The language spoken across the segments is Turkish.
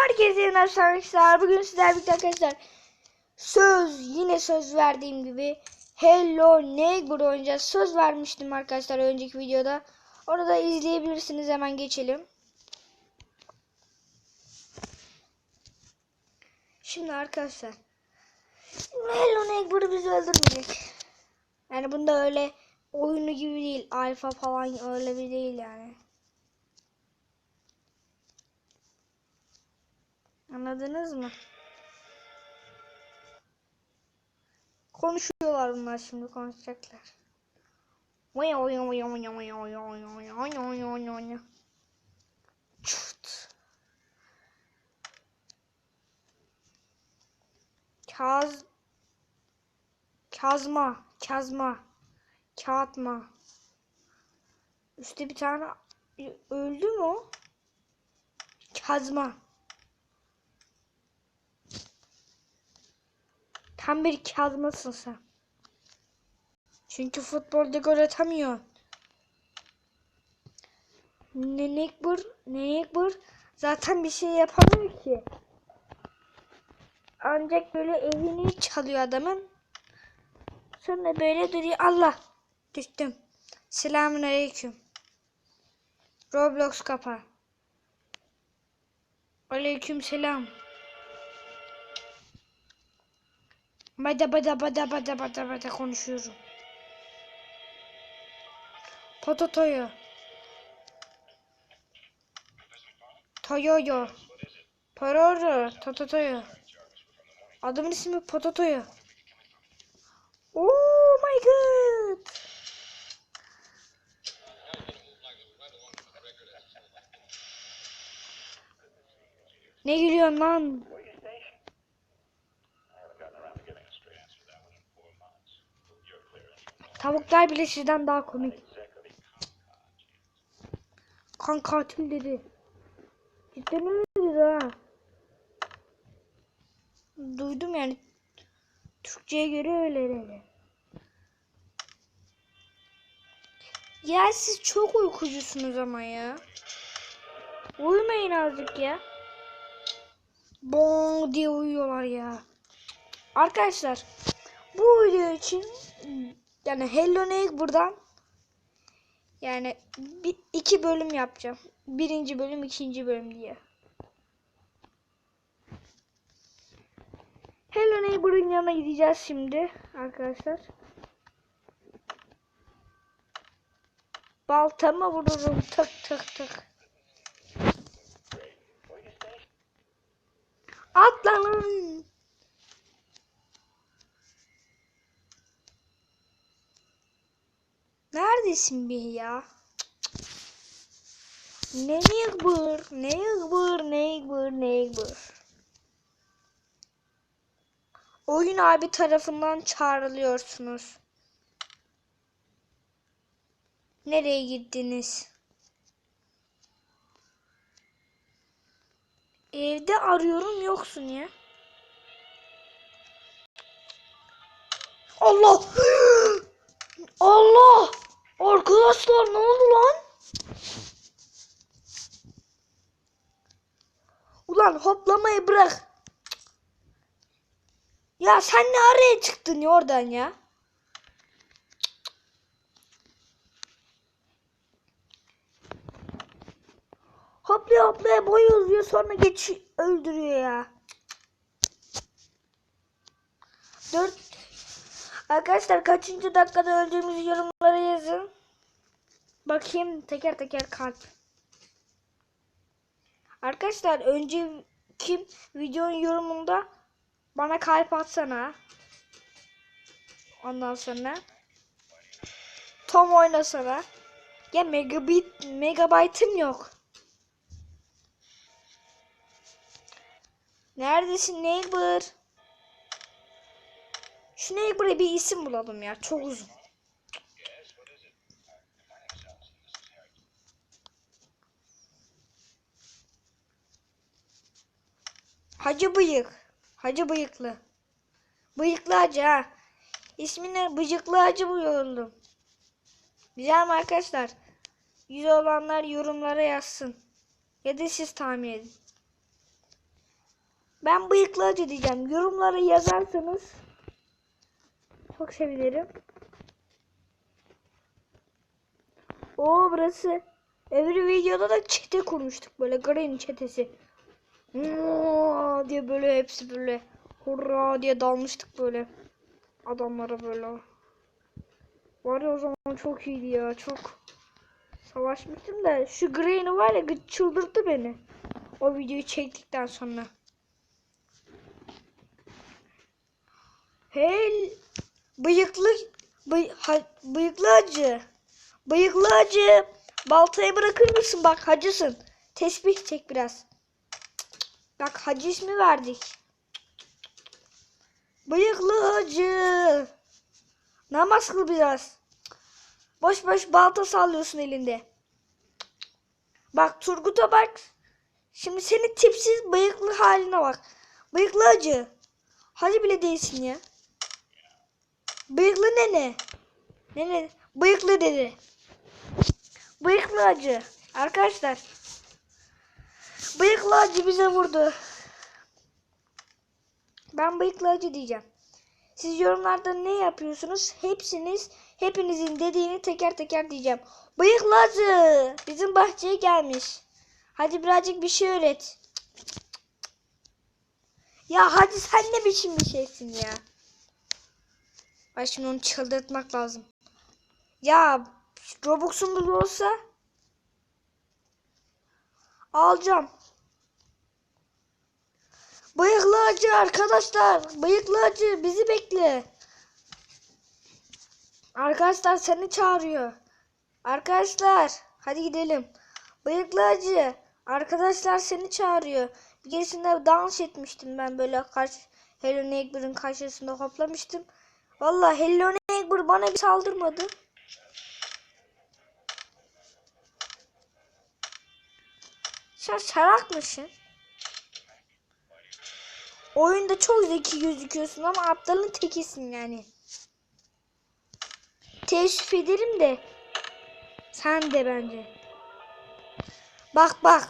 Herkese yeniden arkadaşlar. Bugün sizlerle birlikte arkadaşlar söz yine söz verdiğim gibi Hello Neighbor oynayacağız. Söz vermiştim arkadaşlar önceki videoda. Onu da izleyebilirsiniz. Hemen geçelim. Şimdi arkadaşlar Hello Neighbor'ı bizi öldürmeyecek. Yani bunda öyle oyunu gibi değil. Alfa falan öyle bir değil yani. Anladınız mı? Konuşuyorlar bunlar şimdi konuşacaklar. Çut. Kaz Kazma, kazma, kağıtma. Üstte bir tane öldü mü o? Kazma. Tam bir kazmasın sen. Çünkü futbolda gol atamıyor. Nenekbur, Nenekbur zaten bir şey yapamıyor ki. Ancak böyle evini çalıyor adamın. Sonra böyle duruyor. Allah! Düştüm. Selamun aleyküm. Roblox kapa. Aleyküm selam. Bada bada bada bada bada bada konuşuyorum. Pototoyo. Toyoyo. Pororo. Tototoyo. Adamın ismi Pototoyo. Oh my god. Ne gülüyorsun lan? Tavuklar bile sizden daha komik. Kan katil dedi. Cidden öyle dedi ha. Duydum yani. Türkçe'ye göre öyle dedi. Ya siz çok uykucusunuz ama ya. Uyumayın azıcık ya. Bong diye uyuyorlar ya. Arkadaşlar bu video için yani Hello Neighbor'dan yani bir, iki bölüm yapacağım. Birinci bölüm, ikinci bölüm diye. Hello Neighbor'ın yanına gideceğiz şimdi arkadaşlar. Baltama vururum tık tık tık. Atlanın. Neredesin bir ya? Neighbor, neighbor, neighbor, neighbor. Oyun abi tarafından çağrılıyorsunuz. Nereye gittiniz? Evde arıyorum yoksun ya. Allah! Allah! Arkadaşlar ne oldu lan? Ulan hoplamayı bırak. Ya sen ne araya çıktın oradan ya? Hoplaya hoplaya boy uzuyor sonra geç öldürüyor ya. Dört Arkadaşlar kaçıncı dakikada öldüğümüzü yorumlara yazın. Bakayım teker teker kalp. Arkadaşlar önceki videonun yorumunda bana kalp atsana. Ondan sonra Tom oynasana. Ya megabit megabaytım yok. Neredesin neighbor? Şu neighbor'a bir isim bulalım ya. Çok uzun. Hacı Bıyık. Hacı Bıyıklı. Bıyıklı Hacı ha. İsmini Bıyıklı Hacı bulalım. Güzel mi arkadaşlar? Yüz olanlar yorumlara yazsın. Ya da siz tahmin edin. Ben bıyıklı acı diyeceğim. Yorumlara yazarsanız çok sevinirim. O burası. Öbür videoda da çete kurmuştuk böyle Green çetesi. Diye böyle hepsi böyle hurra diye dalmıştık böyle adamlara böyle. Var ya o zaman çok iyiydi ya çok savaşmıştım da şu Green'i var ya çıldırttı beni. O videoyu çektikten sonra. Hey bıyıklı bıy, ha- bıyıklı acı. Bıyıklı acı. Baltayı bırakır mısın? Bak hacısın. Tesbih çek biraz. Bak hacı ismi verdik. Bıyıklı hacı. Namaz kıl biraz. Boş boş balta sallıyorsun elinde. Bak Turgut'a bak. Şimdi senin tipsiz bıyıklı haline bak. Bıyıklı hacı. Hacı bile değilsin ya. Bıyıklı nene. Nene. Bıyıklı dedi. Bıyıklı acı. Arkadaşlar. Bıyıklı acı bize vurdu. Ben bıyıklı acı diyeceğim. Siz yorumlarda ne yapıyorsunuz? Hepsiniz, hepinizin dediğini teker teker diyeceğim. Bıyıklı acı. Bizim bahçeye gelmiş. Hadi birazcık bir şey öğret. Ya hadi sen ne biçim bir şeysin ya. Ay şimdi onu çıldırtmak lazım. Ya Robux'umuz olsa alacağım. Bıyıklı acı arkadaşlar. Bıyıklı acı bizi bekle. Arkadaşlar seni çağırıyor. Arkadaşlar hadi gidelim. Bıyıklı acı. Arkadaşlar seni çağırıyor. Bir keresinde dans etmiştim ben böyle karşı Hello Neighbor'ın karşısında hoplamıştım. Vallahi Hello Neighbor bana bir saldırmadı. Sen salak mısın? Oyunda çok zeki gözüküyorsun ama aptalın tekisin yani. Teessüf ederim de sen de bence. Bak bak.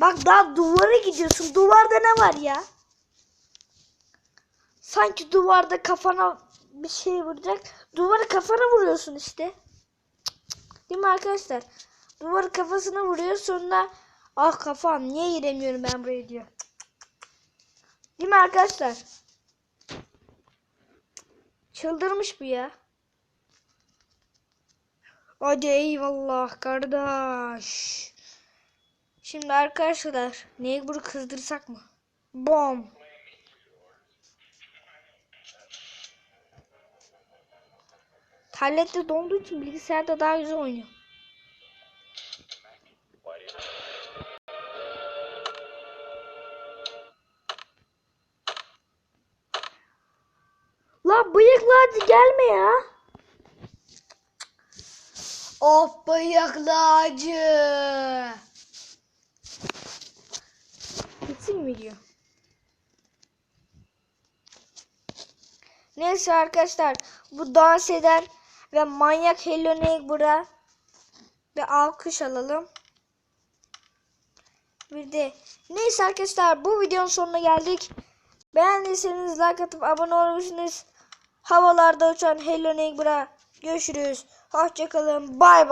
Bak daha duvara gidiyorsun. Duvarda ne var ya? Sanki duvarda kafana bir şey vuracak. Duvarı kafana vuruyorsun işte. Değil mi arkadaşlar? Duvarı kafasına vuruyor sonra ah kafam niye giremiyorum ben buraya diyor. Değil mi arkadaşlar? Çıldırmış bu ya. Hadi eyvallah kardeş. Şimdi arkadaşlar Neighbor'ı kızdırsak mı? Bom. Tablette donduğu için bilgisayarda daha güzel oynuyor. Gelme ya. Of bıyıklı acı. Bitsin mi diyor. Neyse arkadaşlar bu dans eden ve manyak Hello Neighbor'a bir alkış alalım. Bir de neyse arkadaşlar bu videonun sonuna geldik. Beğendiyseniz like atıp abone olabilirsiniz. Havalarda uçan Hello Neighbor'a görüşürüz. Hoşçakalın. Bay bay.